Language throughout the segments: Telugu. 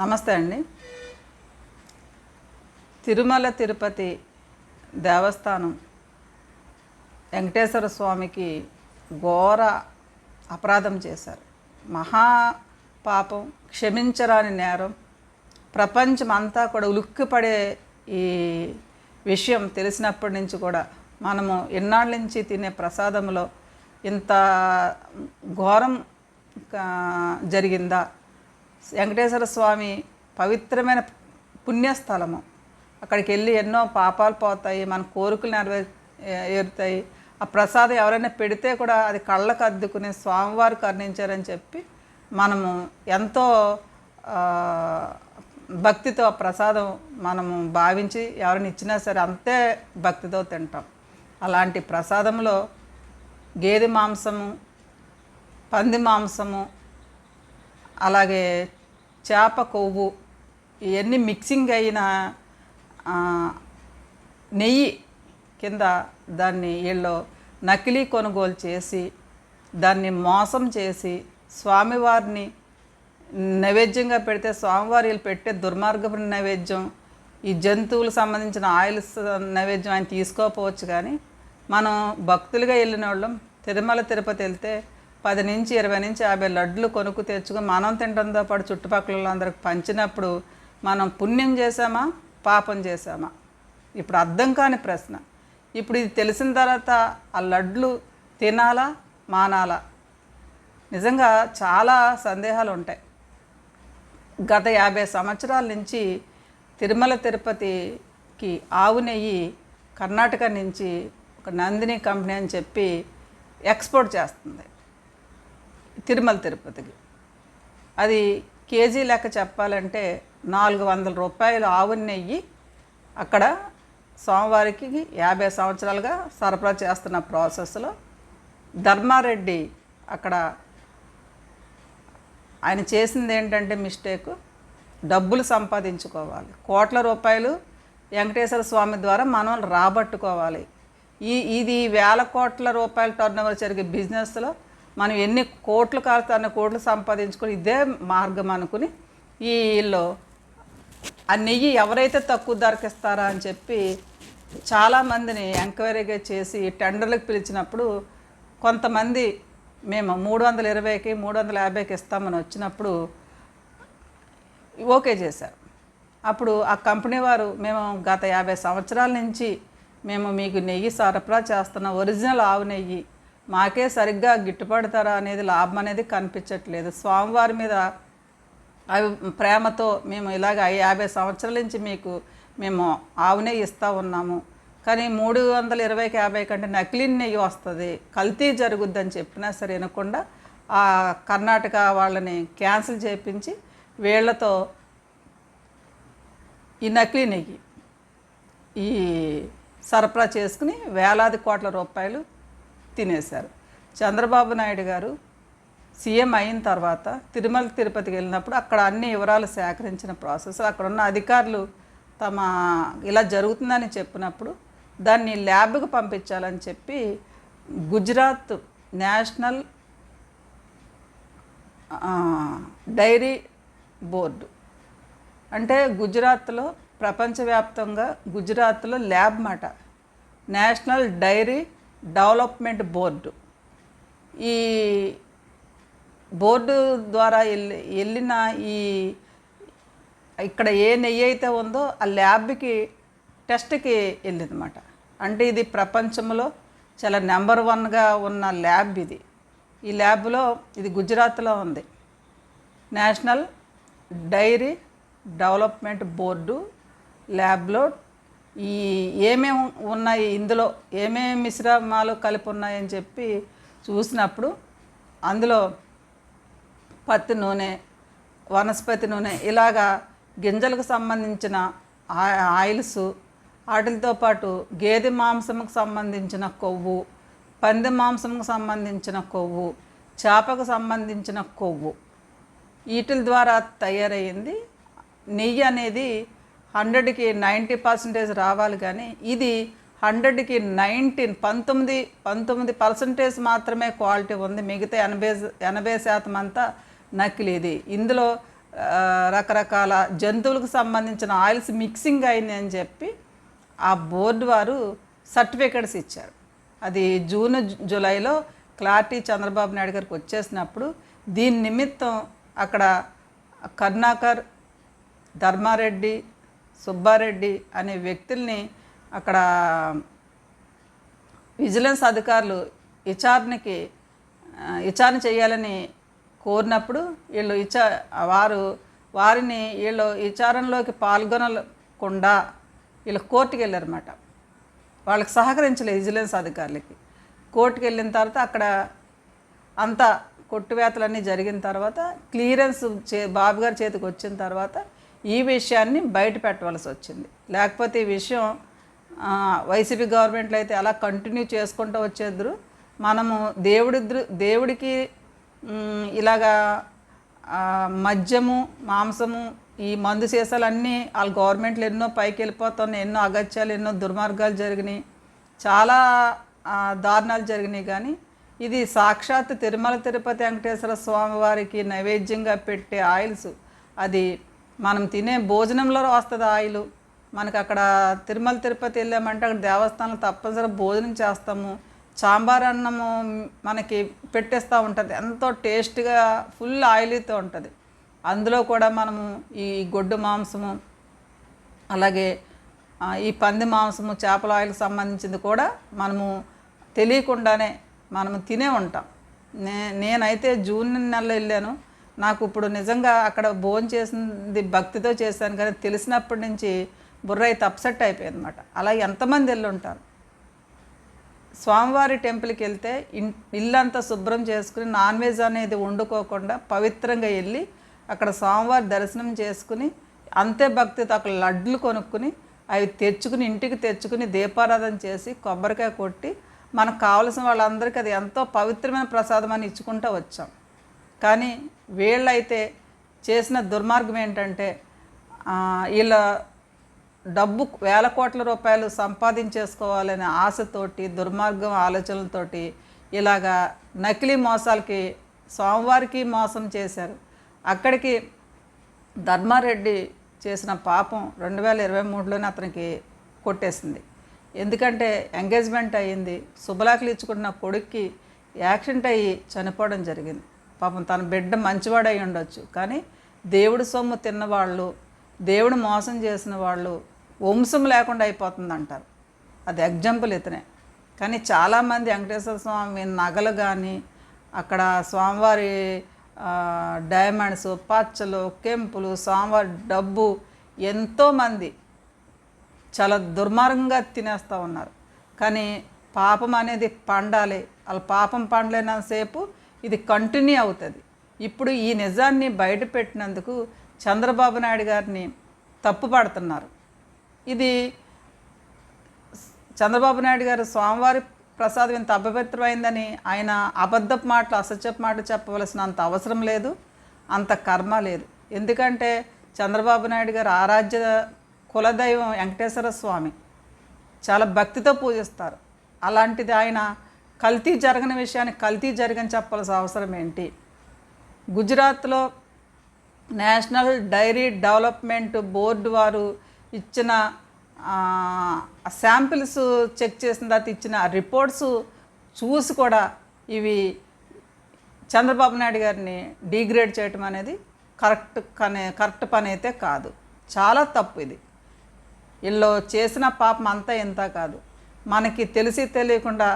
నమస్తే అండి. తిరుమల తిరుపతి దేవస్థానం వెంకటేశ్వర స్వామికి ఘోర అపరాధం చేశారు. మహా పాపం క్షమించరాని నేరం ప్రపంచం అంతా కూడా ఉలుక్కిపడే ఈ విషయం తెలిసినప్పటి నుంచి కూడా మనము ఇన్నాళ్ళ నుంచి తినే ప్రసాదంలో ఇంత ఘోరం జరిగిందా? వెంకటేశ్వర స్వామి పవిత్రమైన పుణ్యస్థలము. అక్కడికి వెళ్ళి ఎన్నో పాపాలు పోతాయి మన కోరికలు నెరవే ఏరుతాయి ఆ ప్రసాదం ఎవరైనా పెడితే కూడా అది కళ్ళకు అద్దుకుని స్వామివారు కరుణించారని చెప్పి మనము ఎంతో భక్తితో ఆ ప్రసాదం మనము భావించి ఎవరిని ఇచ్చినా సరే అంతే భక్తితో తింటాం. అలాంటి ప్రసాదంలో గేదె మాంసము పంది మాంసము అలాగే చేప కొవ్వు ఇవన్నీ మిక్సింగ్ అయిన నెయ్యి కింద దాన్ని వీళ్ళు నకిలీ కొనుగోలు చేసి దాన్ని మోసం చేసి స్వామివారిని నైవేద్యంగా పెడితే స్వామివారి వీళ్ళు పెట్టే దుర్మార్గపు నైవేద్యం ఈ జంతువులకు సంబంధించిన ఆయిల్స్ నైవేద్యం ఆయన తీసుకోకపోవచ్చు కానీ మనం భక్తులుగా వెళ్ళిన వాళ్ళం తిరుమల తిరుపతి వెళ్తే పది నుంచి ఇరవై నుంచి యాభై లడ్లు కొనుక్కు తెచ్చుకుని మనం తినడంతో పాటు చుట్టుపక్కల అందరికి పంచినప్పుడు మనం పుణ్యం చేశామా? పాపం చేశామా? ఇప్పుడు అర్థం కాని ప్రశ్న. ఇప్పుడు ఇది తెలిసిన తర్వాత ఆ లడ్లు తినాలా? మానాలా? నిజంగా చాలా సందేహాలు ఉంటాయి. గత యాభై సంవత్సరాల నుంచి తిరుమల తిరుపతికి ఆవు నెయ్యి కర్ణాటక నుంచి ఒక నందిని కంపెనీ అని చెప్పి ఎక్స్పోర్ట్ చేస్తుంది. తిరుమల తిరుపతికి. అది కేజీ లెక్క చెప్పాలంటే నాలుగు వందల రూపాయలు ఆవు నెయ్యి అక్కడ సోమవారికి యాభై సంవత్సరాలుగా సరఫరా చేస్తున్న ప్రాసెస్లో ధర్మారెడ్డి అక్కడ ఆయన చేసింది ఏంటంటే మిస్టేక్ డబ్బులు సంపాదించుకోవాలి. కోట్ల రూపాయలు వెంకటేశ్వర స్వామి ద్వారా మనం రాబట్టుకోవాలి. ఈ ఇది వేల కోట్ల రూపాయల టర్నోవర్ జరిగే బిజినెస్లో మనం ఎన్ని కోట్లు కాస్త కోట్లు సంపాదించుకొని ఇదే మార్గం అనుకుని ఈ వీళ్ళు ఆ నెయ్యి ఎవరైతే తక్కువ ధరకి ఇస్తారా అని చెప్పి చాలామందిని ఎంక్వైరీగా చేసి టెండర్లకు పిలిచినప్పుడు కొంతమంది మేము మూడు వందల ఇరవైకి మూడు వందల యాభైకి ఇస్తామని వచ్చినప్పుడు ఓకే చేశారు. అప్పుడు ఆ కంపెనీ వారు మేము గత యాభై సంవత్సరాల నుంచి మేము మీకు నెయ్యి సరఫరా చేస్తున్న ఒరిజినల్ ఆవు నెయ్యి మాకే సరిగ్గా గిట్టుపడతారా అనేది లాభం అనేది కనిపించట్లేదు. స్వామివారి మీద అవి ప్రేమతో మేము ఇలాగ యాభై సంవత్సరాల నుంచి మీకు మేము ఆవునే ఇస్తూ ఉన్నాము. కానీ మూడు వందల ఇరవైకి యాభై కంటే నకిలీ నెయ్యి వస్తుంది. కల్తీ జరుగుద్దని చెప్పినా సరే వినకుండా ఆ కర్ణాటక వాళ్ళని క్యాన్సిల్ చేయించి వీళ్ళతో ఈ నకిలీ నెయ్యి ఈ సరఫరా చేసుకుని వేలాది కోట్ల రూపాయలు తినేశారు. చంద్రబాబు నాయుడు గారు సీఎం అయిన తర్వాత తిరుమల తిరుపతికి వెళ్ళినప్పుడు అక్కడ అన్ని వివరాలు సేకరించిన ప్రాసెస్. అక్కడ ఉన్న అధికారులు తమ ఇలా జరుగుతుందని చెప్పినప్పుడు దాన్ని ల్యాబ్కి పంపించాలని చెప్పి గుజరాత్ నేషనల్ డైరీ బోర్డు. అంటే గుజరాత్లో ప్రపంచవ్యాప్తంగా గుజరాత్లో ల్యాబ్ మాట. National dairy development board. ఈ బోర్డు ద్వారా వెళ్ళి వెళ్ళిన ఈ ఇక్కడ ఏ నెయ్యి అయితే ఉందో ఆ ల్యాబ్కి టెస్ట్కి వెళ్ళిందన్నమాట అంటే ఇది ప్రపంచంలో చాలా నెంబర్ వన్గా ఉన్న ల్యాబ్ ఇది. ఈ ల్యాబ్లో ఇది గుజరాత్లో ఉంది. నేషనల్ డైరీ డెవలప్మెంట్ బోర్డు ల్యాబ్లో ఈ ఏమేమి ఉన్నాయి ఇందులో ఏమేమి మిశ్రమాలు కలిపి ఉన్నాయని చెప్పి చూసినప్పుడు అందులో పత్తి నూనె వనస్పతి నూనె ఇలాగా గింజలకు సంబంధించిన ఆ- ఆయిల్స్ వాటితో పాటు గేదె మాంసంకు సంబంధించిన కొవ్వు పంది మాంసంకు సంబంధించిన కొవ్వు చేపకు సంబంధించిన కొవ్వు. వీటి ద్వారా తయారైంది నెయ్యి అనేది హండ్రెడ్కి నైంటీ పర్సెంటేజ్ రావాలి కానీ ఇది హండ్రెడ్కి నైన్టీన్ పంతొమ్మిది పంతొమ్మిది పర్సెంటేజ్ మాత్రమే క్వాలిటీ ఉంది. మిగతా ఎనభై ఎనభై శాతం అంతా నకిలీది ఇందులో రకరకాల జంతువులకు సంబంధించిన ఆయిల్స్ మిక్సింగ్ అయింది అని చెప్పి ఆ బోర్డు వారు సర్టిఫికెట్స్ ఇచ్చారు. అది జూన్ జూలైలో క్లారిటీ చంద్రబాబు నాయుడు గారికి వచ్చేసినప్పుడు దీని నిమిత్తం అక్కడ కర్ణాకర్ ధర్మారెడ్డి సుబ్బారెడ్డి అనే వ్యక్తుల్ని అక్కడ విజిలెన్స్ అధికారులు విచారణకి విచారణ చేయాలని కోరినప్పుడు వీళ్ళు విచా వారు వారిని వీళ్ళు విచారణలోకి పాల్గొనకుండా వీళ్ళు కోర్టుకి వెళ్ళారన్నమాట. వాళ్ళకి సహకరించలేదు విజిలెన్స్ అధికారులకి. కోర్టుకి వెళ్ళిన తర్వాత అక్కడ అంతా కొట్టువేతలన్నీ జరిగిన తర్వాత క్లియరెన్స్ చే బాబు గారి చేతికి వచ్చిన తర్వాత ఈ విషయాన్ని బయట పెట్టవలసి వచ్చింది. లేకపోతే ఈ విషయం వైసీపీ గవర్నమెంట్లో అయితే అలా కంటిన్యూ చేసుకుంటూ వచ్చేద్దరు మనము దేవుడి దేవుడికి ఇలాగా మద్యము మాంసము ఈ మందు సీసాలన్నీ వాళ్ళ గవర్నమెంట్లు ఎన్నో పైకి వెళ్ళిపోతున్నాయి ఎన్నో అగత్యాలు ఎన్నో దుర్మార్గాలు జరిగినాయి. చాలా దారుణాలు జరిగినాయి కానీ ఇది సాక్షాత్ తిరుమల తిరుపతి వెంకటేశ్వర స్వామి వారికి నైవేద్యంగా పెట్టే ఆయిల్స్ అది మనం తినే భోజనంలో వస్తుంది ఆయిల్. మనకి అక్కడ తిరుమల తిరుపతి వెళ్ళామంటే అక్కడ దేవస్థానంలో తప్పనిసరి భోజనం చేస్తాము. సాంబార్ అన్నము మనకి పెట్టేస్తూ ఉంటుంది. ఎంతో టేస్ట్గా ఫుల్ ఆయిల్తో ఉంటుంది. అందులో కూడా మనము ఈ గొడ్డు మాంసము అలాగే ఈ పంది మాంసము చేపల ఆయిల్కి సంబంధించింది కూడా మనము తెలియకుండానే మనము తినే ఉంటాం. నే నేనైతే జూన్ నెలలో వెళ్ళాను. నాకు ఇప్పుడు నిజంగా అక్కడ భోజనం చేసింది భక్తితో చేశాను కానీ తెలిసినప్పటి నుంచి బుర్ర అయితే అప్సెట్ అయిపోయింది అనమాట అలా ఎంతమంది వెళ్ళి ఉంటారు? స్వామివారి టెంపుల్కి వెళ్తే ఇల్లంతా శుభ్రం చేసుకుని నాన్ వెజ్ అనేది వండుకోకుండా పవిత్రంగా వెళ్ళి అక్కడ స్వామివారి దర్శనం చేసుకుని అంతే భక్తితో అక్కడ లడ్లు కొనుక్కుని అవి తెచ్చుకుని ఇంటికి తెచ్చుకుని దీపారాధన చేసి కొబ్బరికాయ కొట్టి మనకు కావలసిన వాళ్ళందరికీ అది ఎంతో పవిత్రమైన ప్రసాదం అని ఇచ్చుకుంటూ వచ్చాం. కానీ వీళ్ళైతే చేసిన దుర్మార్గం ఏంటంటే వీళ్ళ డబ్బు వేల కోట్ల రూపాయలు సంపాదించేసుకోవాలనే ఆశతోటి దుర్మార్గం ఆలోచనలతోటి ఇలాగా నకిలీ మోసాలకి స్వామివారికి మోసం చేశారు. అక్కడికి ధర్మారెడ్డి చేసిన పాపం రెండు వేల ఇరవై మూడులోనే అతనికి కొట్టేసింది. ఎందుకంటే ఎంగేజ్మెంట్ అయ్యింది శుభలాకులు ఇచ్చుకుంటున్న కొడుక్కి యాక్సిడెంట్ అయ్యి చనిపోవడం జరిగింది. పాపం తన బిడ్డ మంచివాడై ఉండొచ్చు. కానీ దేవుడి సొమ్ము తిన్నవాళ్ళు దేవుడు మోసం చేసిన వాళ్ళు వంశం లేకుండా అయిపోతుంది అంటారు అది ఎగ్జాంపుల్ ఇతనే. కానీ చాలామంది వెంకటేశ్వర స్వామి నగలు కానీ అక్కడ స్వామివారి డైమండ్స్ పచ్చలు కెంపులు స్వామివారి డబ్బు ఎంతోమంది చాలా దుర్మార్గంగా తినేస్తూ ఉన్నారు. కానీ పాపం అనేది పండాలి. వాళ్ళ పాపం పండలేనంతసేపు ఇది కంటిన్యూ అవుతుంది. ఇప్పుడు ఈ నిజాన్ని బయటపెట్టినందుకు చంద్రబాబు నాయుడు గారిని తప్పు పడుతున్నారు. ఇది చంద్రబాబు నాయుడు గారు స్వామివారి ప్రసాదం ఇంత అపవిత్రమైందని ఆయన అబద్ధపు మాటలు అసత్యపు మాటలు చెప్పవలసిన అంత అవసరం లేదు అంత కర్మ లేదు. ఎందుకంటే చంద్రబాబు నాయుడు గారు ఆరాధ్య కులదైవం వెంకటేశ్వర స్వామి. చాలా భక్తితో పూజిస్తారు. అలాంటిది ఆయన కల్తీ జరగని విషయాన్ని కల్తీ జరగని చెప్పాల్సిన అవసరం ఏంటి? గుజరాత్లో నేషనల్ డైరీ డెవలప్మెంట్ బోర్డు వారు ఇచ్చిన శాంపిల్స్ చెక్ చేసిన తర్వాత ఇచ్చిన రిపోర్ట్స్ చూసి కూడా ఇవి చంద్రబాబు నాయుడు గారిని డిగ్రేడ్ చేయటం అనేది కరెక్ట్ కనే కరెక్ట్ పని అయితే కాదు. చాలా తప్పు ఇది. వీళ్ళు చేసిన పాపం అంతా ఇంత కాదు. మనకి తెలిసి తెలియకుండా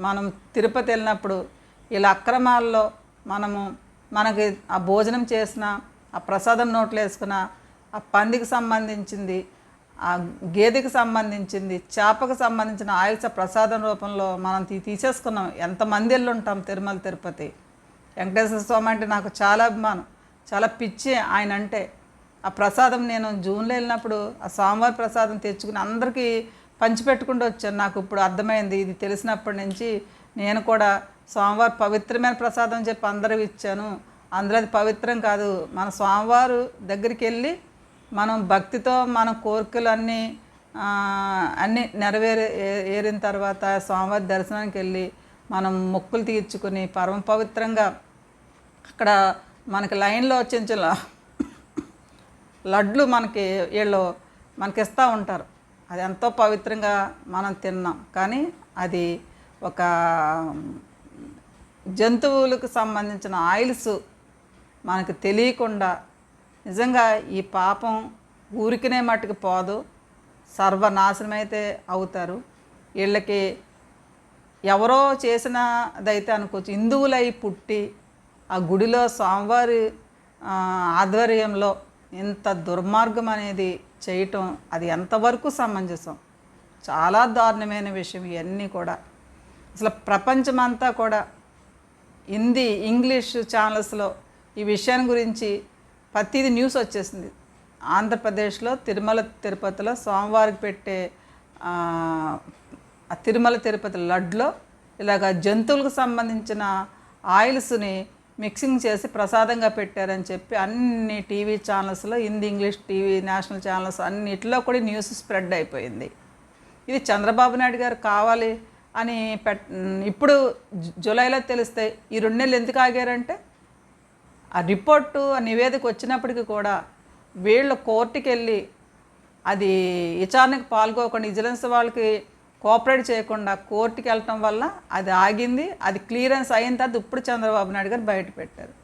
మనం తిరుపతి వెళ్ళినప్పుడు ఇలా అక్రమాల్లో మనము మనకి ఆ భోజనం చేసిన ఆ ప్రసాదం నోట్లు వేసుకున్న ఆ పందికి సంబంధించింది ఆ గేదెకి సంబంధించింది చేపకు సంబంధించిన ఆయుష ప్రసాదం రూపంలో మనం తీ తీసేసుకున్నాం. ఎంతమంది వెళ్ళి ఉంటాం తిరుమల తిరుపతి? వెంకటేశ్వర స్వామి అంటే నాకు చాలా అభిమానం. చాలా పిచ్చి ఆయన అంటే. ఆ ప్రసాదం నేను జూన్లో వెళ్ళినప్పుడు ఆ స్వామివారి ప్రసాదం తెచ్చుకుని అందరికీ పంచిపెట్టుకుంటూ వచ్చాను. నాకు ఇప్పుడు అర్థమైంది. ఇది తెలిసినప్పటి నుంచి నేను కూడా స్వామివారు పవిత్రమైన ప్రసాదం చెప్పి అందరూ ఇచ్చాను. అందులో అది పవిత్రం కాదు. మన స్వామివారు దగ్గరికి వెళ్ళి మనం భక్తితో మన కోరికలన్నీ అన్నీ అన్నీ నెరవేరే ఏరిన తర్వాత స్వామివారి దర్శనానికి వెళ్ళి మనం మొక్కులు తీర్చుకుని పరమ పవిత్రంగా అక్కడ మనకి లైన్లో చిన్న చిన్న లడ్లు మనకి వీళ్ళు మనకి ఇస్తూ ఉంటారు. అది ఎంతో పవిత్రంగా మనం తిన్నాం. కానీ అది ఒక జంతువులకు సంబంధించిన ఆయిల్స్ మనకు తెలియకుండా నిజంగా ఈ పాపం ఊరికినే మట్టుకు పోదు. సర్వనాశనం అయితే అవుతారు. వీళ్ళకి ఎవరో చేసినదైతే అనుకోవచ్చు. హిందువులై పుట్టి ఆ గుడిలో స్వామివారి ఆధ్వర్యంలో ఇంత దుర్మార్గం అనేది చేయటం అది ఎంతవరకు సమంజసం? చాలా దారుణమైన విషయం ఇవన్నీ కూడా. అసలు ప్రపంచమంతా కూడా హిందీ ఇంగ్లీష్ ఛానల్స్లో ఈ విషయాన్ని గురించి ప్రతిదీ న్యూస్ వచ్చేసింది. ఆంధ్రప్రదేశ్లో తిరుమల తిరుపతిలో సోమవారికి పెట్టే తిరుమల తిరుపతి లడ్లో ఇలాగ జంతువులకు సంబంధించిన ఆయిల్స్ని మిక్సింగ్ చేసి ప్రసాదంగా పెట్టారని చెప్పి అన్ని టీవీ ఛానల్స్లో Hindi English TV national channels అన్నిటిలో కూడా న్యూస్ స్ప్రెడ్ అయిపోయింది. ఇది చంద్రబాబు నాయుడు గారు కావాలి అని పెట్ ఇప్పుడు జు- జూలైలో తెలిస్తే ఈ రెండు నెలలు ఎందుకు ఆగారంటే ఆ రిపోర్టు ఆ నివేదిక వచ్చినప్పటికీ కూడా వీళ్ళు కోర్టుకి వెళ్ళి అది విచారణకు పాల్గొకుండా విజిలెన్స్ వాళ్ళకి కోఆపరేట్ చేయకుండా కోర్టుకి వెళ్ళటం వల్ల అది ఆగింది అది క్లియరెన్స్ అయిన తర్వాత ఇప్పుడు చంద్రబాబు నాయుడు గారు బయట పెట్టారు.